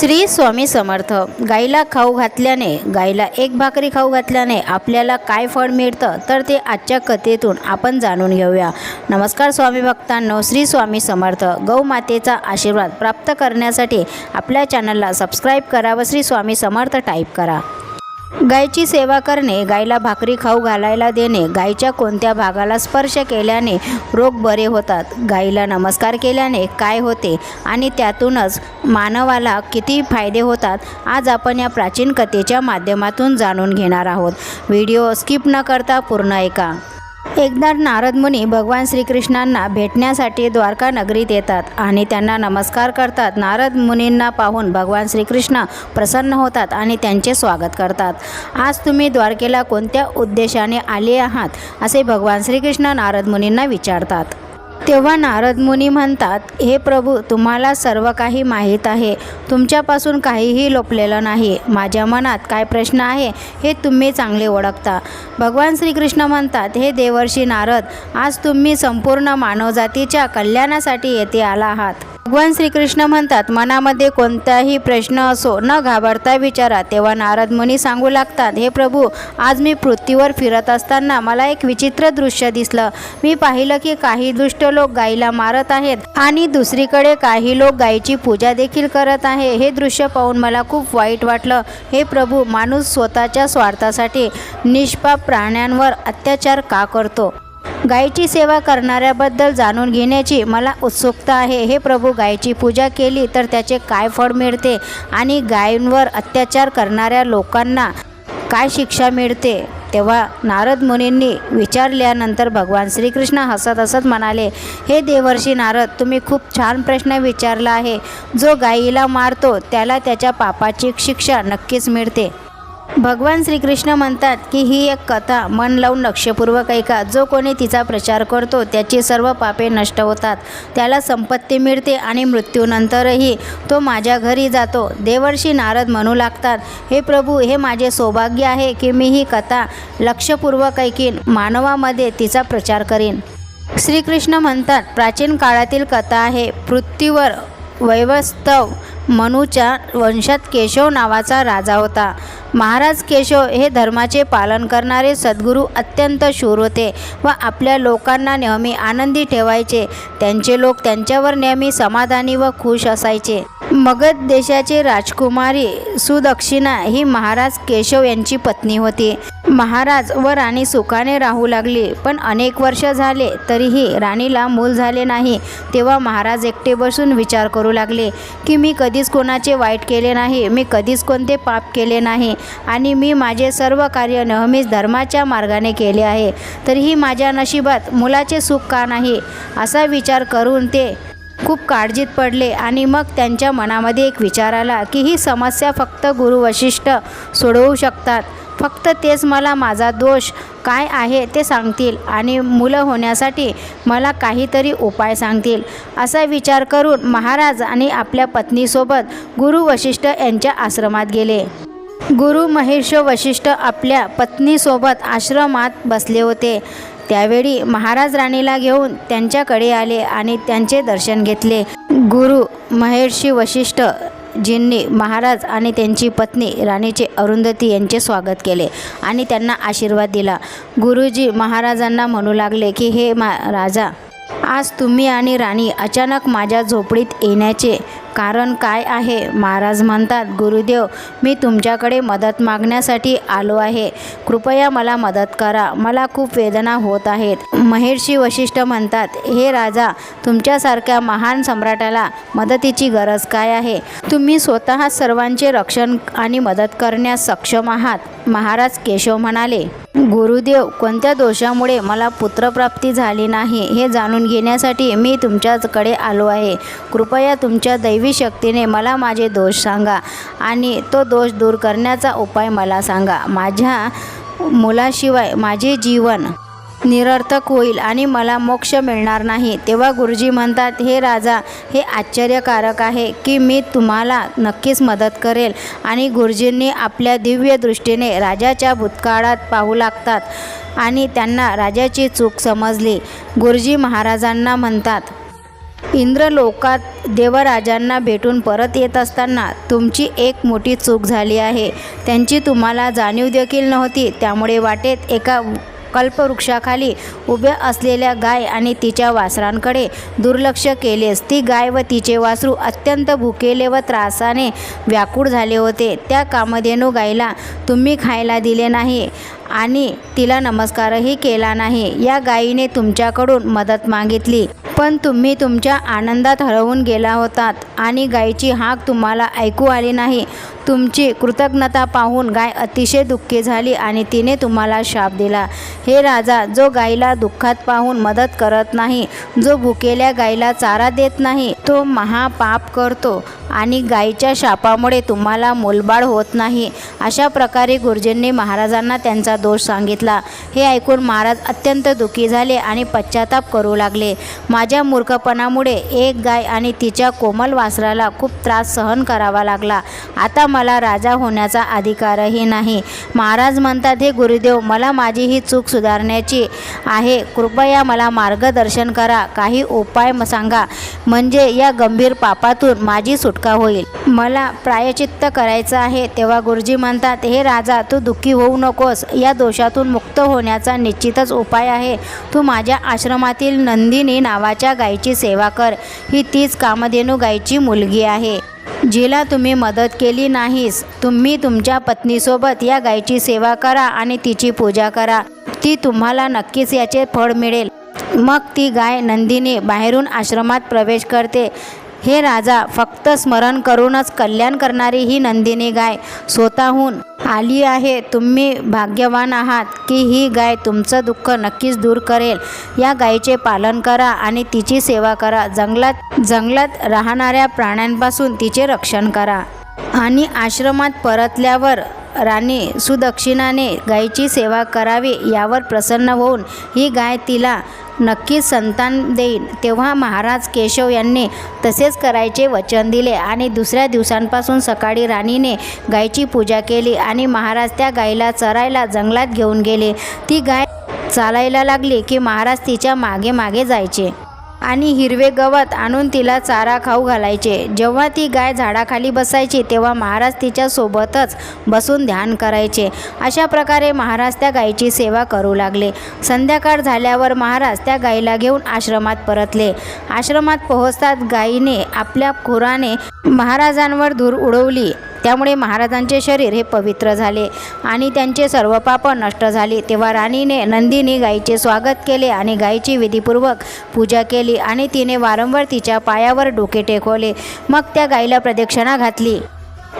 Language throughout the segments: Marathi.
श्री स्वामी समर्थ. गाईला खाऊ घातल्याने गाईला एक भाकरी खाऊ घातल्याने आपल्याला काय फळ मिळतं तर ते आजच्या कथेतून आपण जाणून घेऊया. नमस्कार स्वामी भक्तांनो श्री स्वामी समर्थ. गौमातेचा आशीर्वाद प्राप्त करण्यासाठी आपल्या चॅनलला सबस्क्राईब करा व श्री स्वामी समर्थ टाईप करा. गायची सेवा करणे गायला भाकरी खाऊ घालायला देणे गायच्या कोणत्या भागाला स्पर्श केल्याने रोग बरे होतात? गायीला नमस्कार केल्याने काय होते? आणि त्यातूनच मानवाला किती फायदे होतात? आज आपण या प्राचीन कथेच्या माध्यमातून जाणून घेणार आहोत. व्हिडिओ स्किप न करता पूर्ण ऐका. एकदा नारद मुनी भगवान श्रीकृष्णांना भेटण्यासाठी द्वारका नगरीत येतात आणि त्यांना नमस्कार करतात. नारद मुनींना पाहून भगवान श्रीकृष्ण प्रसन्न होतात आणि त्यांचे स्वागत करतात. आज तुम्ही द्वारकेला कोणत्या उद्देशाने आले आहात? असे भगवान श्रीकृष्ण नारद मुनींना विचारतात. तेव्हा नारद मुनी म्हणतात हे प्रभू तुम्हाला सर्व काही माहीत आहे. तुमच्यापासून काहीही लोपलेलं नाही. माझ्या मनात काय प्रश्न आहे हे तुम्ही चांगले ओळखता. भगवान श्रीकृष्ण म्हणतात हे देवर्षी नारद आज तुम्ही संपूर्ण मानवजातीच्या कल्याणासाठी येथे आला आहात. भगवान श्रीकृष्ण म्हणतात मनामध्ये कोणताही प्रश्न असो न घाबरता विचारा. तेव्हा नारद मुनी सांगू लागतात हे प्रभू आज मी पृथ्वीवर फिरत असताना मला एक विचित्र दृश्य दिसलं. मी पाहिलं की काही दुष्ट लोक गायीला मारत आहेत आणि दुसरीकडे काही लोक गायीची पूजा देखील करत आहे. हे दृश्य पाहून मला खूप वाईट वाटलं. हे प्रभू माणूस स्वतःच्या स्वार्थासाठी निष्पाप प्राण्यांवर अत्याचार का करतो? गायीची सेवा करणाऱ्याबद्दल जाणून घेण्याची मला उत्सुकता आहे. हे प्रभू गायीची पूजा केली तर त्याचे काय फळ मिळते आणि गायींवर अत्याचार करणाऱ्या लोकांना काय शिक्षा मिळते? तेव्हा नारद मुनींनी विचारल्यानंतर भगवान श्रीकृष्ण हसत हसत म्हणाले हे देवर्षी नारद तुम्ही खूप छान प्रश्न विचारला आहे. जो गायीला मारतो त्याला त्याच्या पापाची शिक्षा नक्कीच मिळते. भगवान श्रीकृष्ण म्हणतात की ही एक कथा मन लावून लक्षपूर्वक ऐका. जो कोणी तिचा प्रचार करतो त्याची सर्व पापे नष्ट होतात. त्याला संपत्ती मिळते आणि मृत्यूनंतरही तो माझ्या घरी जातो. देवर्षी नारद म्हणू लागतात हे प्रभू हे माझे सौभाग्य आहे की मी ही कथा लक्षपूर्वक ऐकीन मानवामध्ये तिचा प्रचार करीन. श्रीकृष्ण म्हणतात प्राचीन काळातील कथा आहे. पृथ्वीवर वैवस्तव मनूच्या वंशात केशव नावाचा राजा होता. महाराज केशव हे धर्माचे पालन करणारे सद्गुरू अत्यंत शूर होते व आपल्या लोकांना नेहमी आनंदी ठेवायचे. त्यांचे लोक त्यांच्यावर नेहमी समाधानी व खुश असायचे. मगध देशाचे राजकुमारी सुदक्षिणा ही महाराज केशव यांची पत्नी होती. महाराज व राणी सुखाने राहू लागली पण अनेक वर्ष झाले तरीही राणीला मूल झाले नाही. तेव्हा महाराज एकटे बसून विचार करू लागले की मी कधीच कोणाचे वाईट केले नाही मी कधीच कोणते पाप केले नाही आणि मी माझे सर्व कार्य नेहमीच धर्माच्या मार्गाने केले आहे. तरीही माझ्या नशिबात मुलाचे सुख का नाही? असा विचार करून ते खूप काळजीत पडले आणि मग त्यांच्या मनामध्ये एक विचार आला की ही समस्या फक्त गुरु वशिष्ठ सोडवू शकतात. फक्त तेच मला माझा दोष काय आहे ते सांगतील आणि मुलं होण्यासाठी मला काहीतरी उपाय सांगतील. असा विचार करून महाराज आणि आपल्या पत्नीसोबत गुरु वशिष्ठ यांच्या आश्रमात गेले. गुरु महेश वशिष्ठ आपल्या पत्नीसोबत आश्रमात बसले होते. त्यावेळी महाराज राणीला घेऊन त्यांच्याकडे आले आणि त्यांचे दर्शन घेतले. गुरु महेर्षी वशिष्ठ जींनी महाराज आणि त्यांची पत्नी राणीचे अरुंधती यांचे स्वागत केले आणि त्यांना आशीर्वाद दिला. गुरुजी महाराजांना म्हणू लागले की हे मा राजा आज तुम्ही आणि राणी अचानक माझ्या झोपडीत येण्याचे कारण काय आहे? महाराज म्हणतात गुरुदेव मी तुमच्याकडे मदत मागण्यासाठी आलो आहे. कृपया मला मदत करा. मला खूप वेदना होत आहेत. महेर्षी वशिष्ठ म्हणतात हे राजा तुमच्यासारख्या महान सम्राटाला मदतीची गरज काय आहे? तुम्ही स्वतः सर्वांचे रक्षण आणि मदत करण्यास सक्षम आहात. महाराज केशव म्हणाले गुरुदेव कोणत्या दोषामुळे मला पुत्रप्राप्ती झाली नाही? हे जाणून घेण्यासाठी मी तुमच्याकडे आलो आहे. कृपया तुमच्या दैवी शक्तीने मला माझे दोष सांगा आणि तो दोष दूर करण्याचा उपाय मला सांगा. माझ्या मुलाशिवाय माझे जीवन निरर्थक होईल आणि मला मोक्ष मिळणार नाही. तेव्हा गुरुजी म्हणतात हे राजा हे आश्चर्यकारक आहे की मी तुम्हाला नक्कीच मदत करेल. आणि गुरुजींनी आपल्या दिव्य दृष्टीने राजाच्या भूतकाळात पाहू लागतात आणि त्यांना राजाची चूक समजली. गुरुजी महाराजांना म्हणतात इंद्रलोकात देवराजांना भेटून परत येत असताना तुमची एक मोठी चूक झाली आहे. त्यांची तुम्हाला जाणीव देखील नव्हती. त्यामुळे वाटेत एका कल्पवृक्षाखाली उभ्या असलेल्या गाय आणि तिच्या वासरांकडे दुर्लक्ष केलेस ती गाय व तिचे वासरू अत्यंत भुकेले व त्रासाने व्याकुळ झाले होते. त्या कामधेनू गायीला तुम्ही खायला दिले नाही. आणि तिला नमस्कारही केला नाही. या गायीने तुमच्याकडून मदत मागितली. पण तुम्ही तुमच्या आनंदात हरवून गेला होतात आणि गायीची हाक तुम्हाला ऐकू आली नाही. तुमची कृतज्ञता पाहून गाय अतिशय दुःखी झाली आणि तिने तुम्हाला शाप दिला. हे राजा जो गायीला दुःखात पाहून मदत करत नाही जो भुकेल्या गायीला चारा देत नाही तो महापाप करतो. आणि गायीच्या शापामुळे तुम्हाला मोलबाळ होत नाही. अशा प्रकारे गुरुजींनी महाराजांना त्यांचा दोष सांगितला. हे ऐकून महाराज अत्यंत दुःखी झाले आणि पश्चाताप करू लागले. माझ्या मूर्खपणामुळे एक गाय आणि तिच्या कोमल वासराला खूप त्रास सहन करावा लागला. आता मला राजा होण्याचा अधिकारही नाही. महाराज म्हणतात हे गुरुदेव मला माझी ही चूक सुधारण्याची आहे. कृपया मला मार्गदर्शन करा. काही उपाय सांगा. म्हणजे या गंभीर पापातून माझी सुटका होईल. मला प्रायचित्त करायचं आहे तेव्हा गुरुजी म्हणतात हे राजा तू दुःखी होऊ नकोस. या दोषातून मुक्त होण्याचा निश्चितच उपाय आहे. तू माझ्या आश्रमातील नंदिनी नावाच्या गायीची सेवा कर. ही तीच कामधेनू गायीची मुलगी आहे. जिला तुम्ही मदत केली नाहीस तुम्ही तुमच्या पत्नीसोबत या गायीची सेवा करा आणि तिची पूजा करा. ती तुम्हाला नक्कीच याचे फळ मिळेल. मग ती गाय नंदिनी बाहेरून आश्रमात प्रवेश करते. हे राजा फक्त स्मरण करूनच कल्याण करणारी ही नंदिनी गाय स्वतःहून आली आहे. तुम्ही भाग्यवान आहात की ही गाय तुमचं दुःख नक्कीच दूर करेल. या गायीचे पालन करा आणि तिची सेवा करा. जंगलात जंगलात राहणाऱ्या प्राण्यांपासून तिचे रक्षण करा. आणि आश्रमात परतल्यावर राणी सुदक्षिणाने गायीची सेवा करावी यावर प्रसन्न होऊन ही गाय तिला नक्कीच संतान देईन. तेव्हा महाराज केशव यांनी तसेच करायचे वचन दिले आणि दुसऱ्या दिवसांपासून सकाळी राणीने गायीची पूजा केली आणि महाराज त्या गायीला चरायला जंगलात घेऊन गेले. ती गाय चालायला लागली की महाराज तिच्यामागे मागे जायचे. आणि हिरवे गवत आणून तिला चारा खाऊ घालायचे. जेव्हा ती गाय झाडाखाली बसायची तेव्हा महाराज तिच्यासोबतच बसून ध्यान करायचे. अशा प्रकारे महाराज त्या गायीची सेवा करू लागले. संध्याकाळ झाल्यावर महाराज त्या गायीला घेऊन आश्रमात परतले. आश्रमात पोहोचतात गायीने आपल्या खुराने महाराजांवर धूर उडवली. त्यामुळे महाराजांचे शरीर हे पवित्र झाले आणि त्यांचे सर्व पाप नष्ट झाली. तेव्हा राणीने नंदिनी गायीचे स्वागत केले आणि गायीची विधीपूर्वक पूजा केली आणि तिने वारंवार तिच्या पायावर डोके टेकवले. मग त्या गायीला प्रदक्षिणा घातली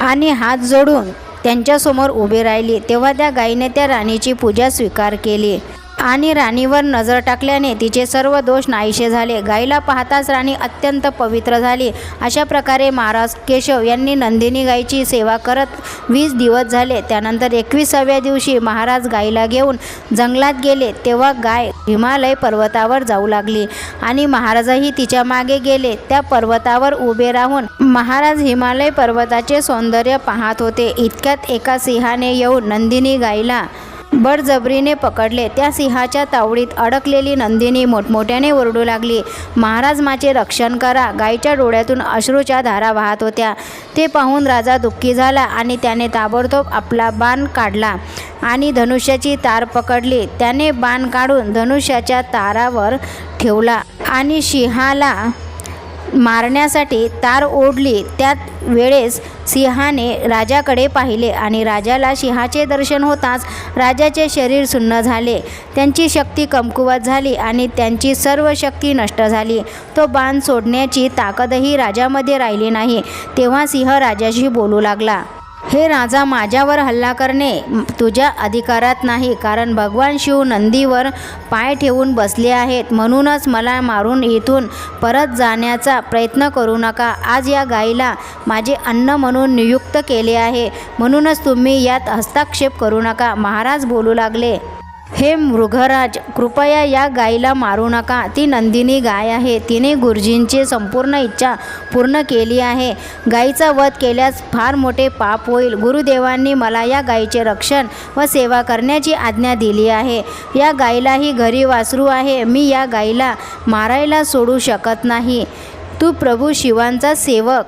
आणि हात जोडून त्यांच्यासमोर उभी राहिली. तेव्हा त्या गायीने त्या राणीची पूजा स्वीकार केली. आणि राणीवर नजर टाकल्याने तिचे सर्व दोष नाहीसे झाले. गाईला पाहताच राणी अत्यंत पवित्र झाली. अशा प्रकारे महाराज केशव यांनी नंदिनी गाईची सेवा करत वीस दिवस झाले. त्यानंतर एकविसाव्या दिवशी महाराज गाईला घेऊन जंगलात गेले. तेव्हा गाय हिमालय पर्वतावर जाऊ लागली आणि महाराजही तिच्यामागे गेले. त्या पर्वतावर उभे राहून महाराज हिमालय पर्वताचे सौंदर्य पाहत होते. इतक्यात एका सिंहाने येऊन नंदिनी गाईला बळजबरीने पकडले. त्या सिंहाच्या तावडीत अडकलेली नंदिनी मोठमोठ्याने ओरडू लागली. महाराज माझे रक्षण करा. गायीच्या डोळ्यातून अश्रूच्या धारा वाहत होत्या. ते पाहून राजा दुःखी झाला आणि त्याने ताबडतोब आपला बाण काढला आणि धनुष्याची तार पकडली. त्याने बाण काढून धनुष्याच्या तारावर ठेवला आणि सिंहाला मारण्यासाठी तार ओढली त्यात वेळेस सिंहाने राजाकडे पाहिले आणि राजाला सिंहाचे दर्शन होताच राजाचे शरीर सुन्न झाले. त्यांची शक्ती कमकुवत झाली आणि त्यांची सर्व शक्ती नष्ट झाली. तो बाण सोडण्याची ताकदही राजामध्ये राहिली नाही. तेव्हा सिंह राजाशी बोलू लागला. हे राजा माझ्यावर हल्ला करणे तुझ्या अधिकारात नाही कारण भगवान शिव नंदीवर पाय ठेवून बसले आहेत. म्हणूनच मला मारून इथून परत जाण्याचा प्रयत्न करू नका. आज या गायीला माझे अन्न म्हणून नियुक्त केले आहे. म्हणूनच तुम्ही यात हस्तक्षेप करू नका. महाराज बोलू लागले. हे मृगराज कृपया या गायीला मारू नका. ती नंदिनी गाय आहे. तिने गुरुजींची संपूर्ण इच्छा पूर्ण केली आहे. गायीचा वध केल्यास फार मोठे पाप होईल. गुरुदेवांनी मला या गायीचे रक्षण व सेवा करण्याची आज्ञा दिली आहे. या गायीलाही घरी वासरू आहे. मी या गायीला मारायला सोडू शकत नाही. तू प्रभू शिवांचा सेवक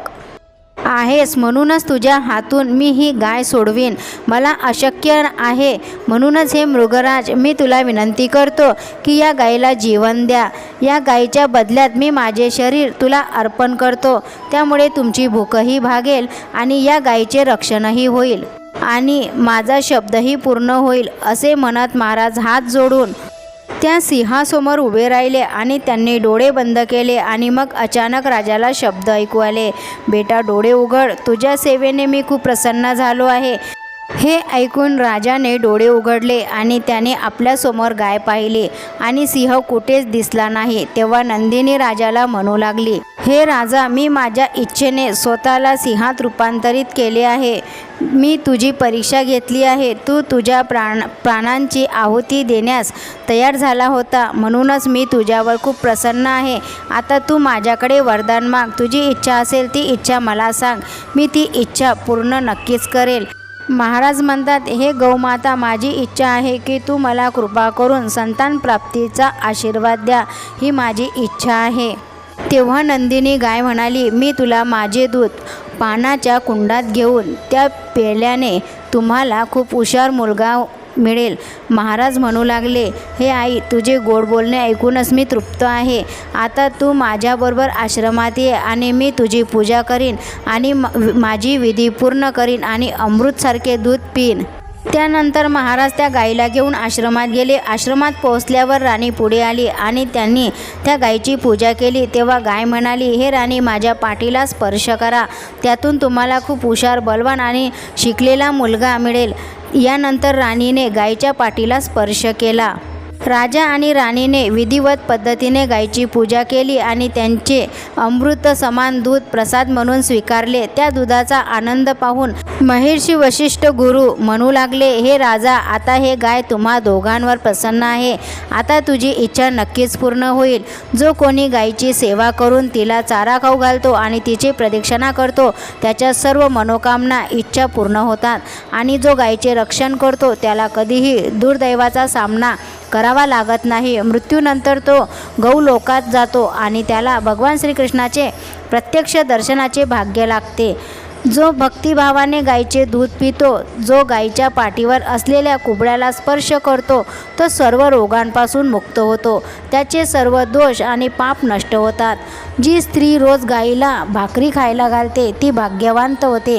आहेस. म्हणूनच तुझ्या हातून मी ही गाय सोडवीन. मला अशक्य आहे. म्हणूनच हे मृगराज मी तुला विनंती करतो की या गायीला जीवन द्या. या गायीच्या बदल्यात मी माझे शरीर तुला अर्पण करतो. त्यामुळे तुमची भूकही भागेल आणि या गायीचे रक्षणही होईल. आणि माझा शब्दही पूर्ण होईल असे म्हणत महाराज हात जोडून त्या सिंहासमोर उभे राहिले आणि त्यांनी डोळे बंद केले आणि मग अचानक राजाला शब्द ऐकू आले बेटा डोळे उघड तुझ्या सेवेने मी खूप प्रसन्न झालो आहे. हे ऐकून राजाने डोळे उघडले आणि त्याने आपल्यासमोर गाय पाहिली आणि सिंह कुठेच दिसला नाही तेव्हा नंदिनी राजाला म्हणू लागली हे राजा मी माझ्या इच्छेने स्वतःला सिंहात रूपांतरित केले आहे. मी तुझी परीक्षा घेतली आहे. तू तुझ्या प्राण प्राणांची आहुती देण्यास तयार झाला होता. म्हणूनच मी तुझ्यावर खूप प्रसन्न आहे. आता तू माझ्याकडे वरदान माग. तुझी इच्छा असेल ती इच्छा मला सांग. मी ती इच्छा पूर्ण नक्कीच करेल. महाराज म्हणतात हे गौमाता माझी इच्छा आहे की तू मला कृपा करून संतान प्राप्तीचा आशीर्वाद द्या. ही माझी इच्छा आहे. तेव्हा नंदिनी गाय म्हणाली मी तुला माझे दूध पानाच्या कुंडात घेऊन त्या पेल्याने तुम्हाला खूप हुशार मुलगा मिळेल. महाराज म्हणू लागले हे आई तुझे गोड बोलणे ऐकूनच मी तृप्त आहे. आता तू माझ्याबरोबर आश्रमात ये आणि मी तुझी पूजा करीन आणि म- माझी विधी पूर्ण करीन आणि अमृतसारखे दूध पिईन. त्यानंतर महाराज त्या गाईला घेऊन आश्रमात गेले. आश्रमात पोहोचल्यावर राणी पुढे आली आणि त्यांनी त्या गायीची पूजा केली. तेव्हा गाय म्हणाली हे राणी माझ्या पाठीला स्पर्श करा. त्यातून तुम्हाला खूप हुशार बलवान आणि शिकलेला मुलगा मिळेल. यानंतर राणीने गायीच्या पाठीला स्पर्श केला. राजा आणि राणीने विधिवत पद्धतीने गायीची पूजा केली आणि त्यांचे अमृत समान दूध प्रसाद म्हणून स्वीकारले. त्या दुधाचा आनंद पाहून महर्षी वशिष्ठ गुरु म्हणू लागले हे राजा आता हे गाय तुम्हा दोघांवर प्रसन्न आहे. आता तुझी इच्छा नक्कीच पूर्ण होईल. जो कोणी गायीची सेवा करून तिला चारा खाऊ घालतो आणि तिची प्रदक्षिणा करतो त्याच्या सर्व मनोकामना इच्छा पूर्ण होतात. आणि जो गायीचे रक्षण करतो त्याला कधीही दुर्दैवाचा सामना करावा लागत नाही. मृत्यूनंतर तो गौलोकात जातो आणि त्याला भगवान श्रीकृष्णाचे प्रत्यक्ष दर्शनाचे भाग्य लागते. जो भक्तिभावाने गायीचे दूध पितो जो गायीच्या पाठीवर असलेल्या कुबड्याला स्पर्श करतो तो सर्व रोगांपासून मुक्त होतो. त्याचे सर्व दोष आणि पाप नष्ट होतात. जी स्त्री रोज गायीला भाकरी खायला घालते ती भाग्यवांत होते.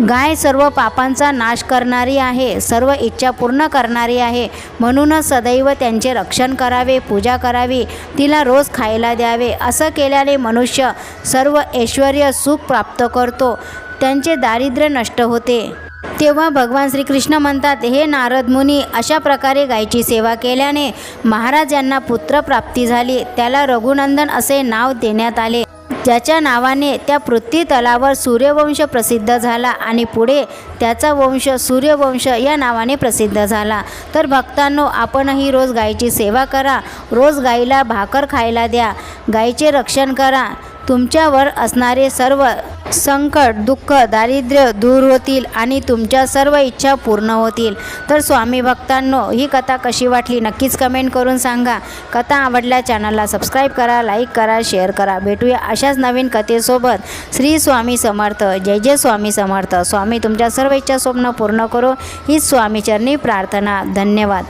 गाय सर्व पापांचा नाश करणारी आहे सर्व इच्छा पूर्ण करणारी आहे. म्हणूनच सदैव त्यांचे रक्षण करावे पूजा करावी तिला रोज खायला द्यावे. असं केल्याने मनुष्य सर्व ऐश्वर सुख प्राप्त करतो. त्यांचे दारिद्र्य नष्ट होते. तेव्हा भगवान श्रीकृष्ण म्हणतात हे नारद मुनी अशा प्रकारे गायीची सेवा केल्याने महाराज यांना पुत्रप्राप्ती झाली. त्याला रघुनंदन असे नाव देण्यात आले. ज्याच्या नावाने त्या पृथ्वी तलावर सूर्यवंश प्रसिद्ध झाला आणि पुढे त्याचा वंश सूर्यवंश या नावाने प्रसिद्ध झाला. तर भक्तांनो आपणही रोज गायीची सेवा करा. रोज गाईला भाकर खायला द्या. गायीचे रक्षण करा. तुमच्यावर असणारे सर्व संकट दुःख दारिद्र्य दूर होतील आणि तुमच्या सर्व इच्छा पूर्ण होतील. तर स्वामी भक्तांनो ही कथा कशी वाटली नक्कीच कमेंट करून सांगा. कथा आवडल्या चॅनलला सबस्क्राईब करा लाईक करा शेअर करा. भेटूया अशाच नवीन कथेसोबत. श्री स्वामी समर्थ. जय जय स्वामी समर्थ. स्वामी तुमच्या सर्व इच्छा स्वप्न पूर्ण करो. ही स्वामीचरणी प्रार्थना. धन्यवाद.